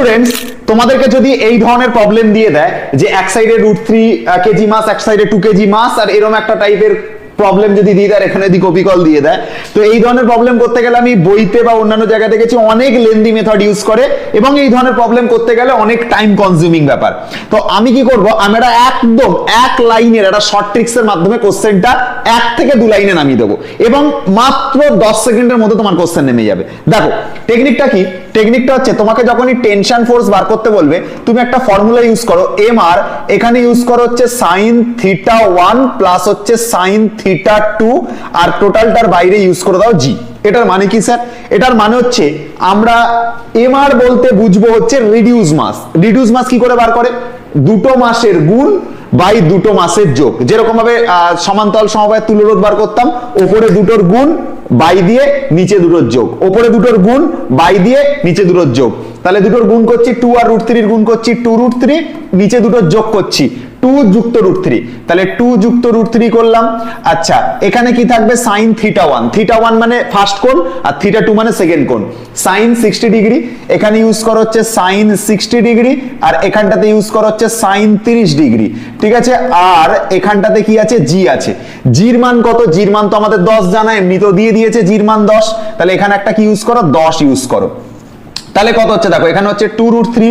Students তোমাদেরকে যদি এই ধরনের প্রবলেম দিয়ে দেয়, যে এক সাইডে রুট থ্রি কেজি মাস এক সাইডে টু কেজি মাস আর এরকম একটা টাইপের প্রবলেম যদি দিয়ে দেয় এখানে যদি কপিকল দিয়ে দেয়, তো এই ধরনের প্রবলেম করতে গেলে আমি বইতে বা অন্যান্য জায়গায় দেখেছি, অনেক লেন্দি মেথড ইউজ করে, এবং এই ধরনের প্রবলেম করতে গেলে অনেক টাইম কনজিউমিং ব্যাপার। তো আমি কি করব? আমরা একদম এক লাইনের, একটা শর্ট ট্রিক্স এর মাধ্যমে কোশ্চেনটা এক থেকে দু লাইনে নামিয়ে দেবো, এবং মাত্র দশ সেকেন্ডের মধ্যে তোমার কোশ্চেন নেমে যাবে। দেখো টেকনিকটা কি? টেকনিকটা হচ্ছে, তোমাকে যখনই টেনশন ফোর্স বার করতে বলবে, তুমি একটা ফর্মুলা ইউজ করো এম আর এখানে ইউজ করো হচ্ছে সাইন থিটা ওয়ান প্লাস হচ্ছে সাইন থিটা টু আর টোটালটার বাইরে ইউজ করে দাও জি এটার মানে কি স্যার এটার মানে হচ্ছে, আমরা এম আর বলতে বুঝব হচ্ছে রিডিউস মাস রিডিউস মাস কি করে বার করে? দুটো মাসের গুণ বাই দুটো মাসের যোগ। যেরকম ভাবে সমান্তরাল সমবায় তুলরোধ বার করতাম, ওপরে দুটোর গুণ বাই দিয়ে নিচে দুটোর যোগ। ওপরে দুটোর গুণ বাই দিয়ে নিচে দুটোর যোগ। তাহলে দুটোর গুণ করছি টু আর রুট থ্রির গুণ করছি টু রুট থ্রি নিচে দুটোর যোগ করছি টু যুক্ত রুট থ্রি তাহলে টু যুক্ত রুট থ্রি করলাম। আচ্ছা এখানে কি থাকবে? Sine theta one theta one মানে ফার্স্ট কোণ, আর থিটা টু মানে সেকেন্ড কোণ। সাইন সিক্সটি ডিগ্রি এখানে ইউজ করা হচ্ছে সাইন সিক্সটি ডিগ্রি আর এখানটাতে ইউজ করা হচ্ছে সাইন তিরিশ ডিগ্রি ঠিক আছে? আর এখানটাতে কি আছে? জি আছে। জির মান কত? জির মান তো আমাদের দশ জানা এমনি তো দিয়ে দিয়েছে জির মান দশ। তাহলে এখানে একটা কি ইউজ করো? দশ ইউজ করো। তাহলে কত হচ্ছে? দেখো, এখানে হচ্ছে টু রুট থ্রি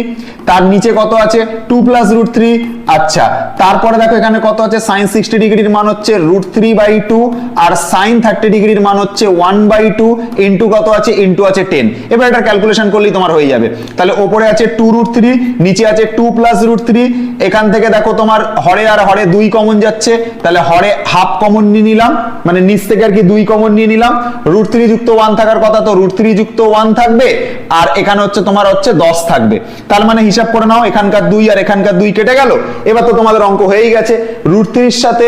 তার নিচে কত আছে? টু প্লাস রুট থ্রি আচ্ছা তারপরে দেখো এখানে কত আছে? সাইন সিক্সটি ডিগ্রির মান হচ্ছে রুট থ্রি বাই টু আর সাইন থার্টি ডিগ্রির মান হচ্ছে ওয়ান বাই টু ইন্টু কত আছে? ইন্টু আছে টেন এবার এটা ক্যালকুলেশন করলেই তোমার হয়ে যাবে। তাহলে ওপরে আছে টু রুট থ্রি নিচে আছে টু প্লাস রুট থ্রি এখান থেকে দেখো তোমার হরে আর হরে দুই কমন যাচ্ছে। তাহলে হরে হাফ কমন নিয়ে নিলাম। মানে নিচ থেকে আর কি দুই কমন নিয়ে নিলাম। রুট থ্রি যুক্ত ওয়ান থাকার কথা তো রুট থ্রি যুক্ত ওয়ান থাকবে। আর এখানে হচ্ছে তোমার হচ্ছে দশ থাকবে। তার মানে হিসাব করে নাও, এখানকার দুই আর এখানকার দুই কেটে গেল। এবার তো তোমাদের অঙ্ক হয়েই গেছে। রুট থ্রির সাথে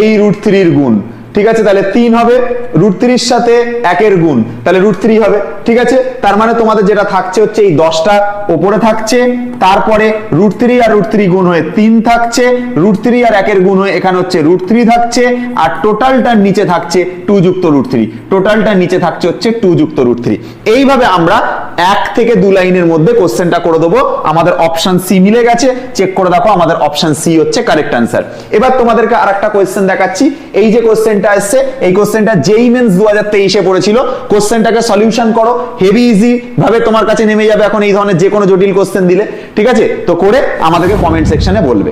এই রুট থ্রির গুণ। ঠিক আছে? তাহলে তিন হবে রুট থ্রির সাথে একের গুণ। তাহলে রুট থ্রি হবে। ঠিক আছে? তার মানে তোমাদের যেটা থাকছে হচ্ছে এই দশটা ওপরে থাকছে। তারপরে রুট থ্রি আর রুট থ্রি গুণ হয়ে তিন থাকছে। রুট থ্রি আর একের গুণ হয়ে এখানে হচ্ছে রুট থ্রি থাকছে আর টোটালটার নিচে থাকছে টু যুক্ত রুট থ্রি টোটালটার নিচে থাকছে হচ্ছে টু যুক্ত রুট থ্রি এইভাবে আমরা এক থেকে দু লাইনের মধ্যে কোশ্চেনটা করে দেবো। আমাদের অপশন সি মিলে গেছে। চেক করে দেখো, আমাদের অপশন সি হচ্ছে কারেক্ট অ্যান্সার এবার তোমাদেরকে আর একটা কোয়েশ্চেন দেখাচ্ছি। এই যে কোশ্চেনটা এসছে, এই কোশ্চেনটা যেই মেন্স দু হাজার তেইশে পড়েছিল। কোশ্চেনটাকে সলিউশন করো। হেভি ইজি ভাবে তোমার কাছে নেমে যাবে এখন এই ধরনের যে কোনো জটিল কোশ্চেন দিলে। ঠিক আছে? তো করে আমাদেরকে কমেন্ট সেকশনে বলবে।